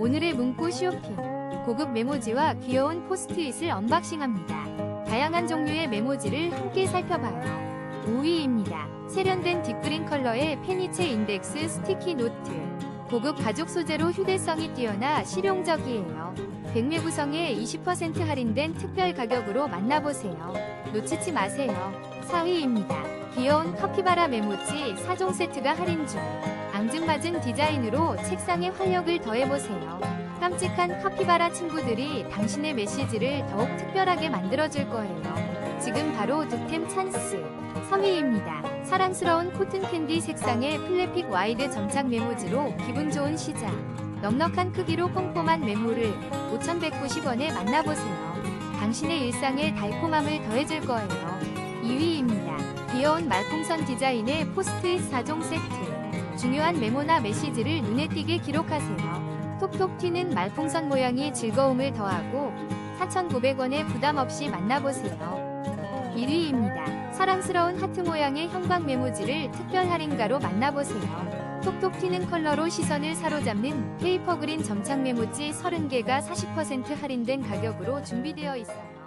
오늘의 문구 쇼핑. 고급 메모지와 귀여운 포스트잇을 언박싱합니다. 다양한 종류의 메모지를 함께 살펴봐요. 5위입니다. 세련된 딥그린 컬러의 페니체 인덱스 스티키 노트. 고급 가죽 소재로 휴대성이 뛰어나 실용적이에요. 백매 구성에 20% 할인된 특별 가격으로 만나보세요. 놓치지 마세요. 4위입니다. 귀여운 커피바라 메모지 4종 세트가 할인 중. 앙증맞은 디자인으로 책상에 활력을 더해보세요. 깜찍한 카피바라 친구들이 당신의 메시지를 더욱 특별하게 만들어줄 거예요. 지금 바로 득템 찬스. 3위입니다. 사랑스러운 코튼 캔디 색상의 플래픽 와이드 점착 메모지로 기분 좋은 시작. 넉넉한 크기로 꼼꼼한 메모를 5,190원에 만나보세요. 당신의 일상에 달콤함을 더해줄 거예요. 2위입니다. 귀여운 말풍선 디자인의 포스트잇 4종 세트. 중요한 메모나 메시지를 눈에 띄게 기록하세요. 톡톡 튀는 말풍선 모양이 즐거움을 더하고 4,900원에 부담 없이 만나보세요. 1위입니다. 사랑스러운 하트 모양의 형광 메모지를 특별 할인가로 만나보세요. 톡톡 튀는 컬러로 시선을 사로잡는 페이퍼 그린 점착 메모지 30개가 40% 할인된 가격으로 준비되어 있어요.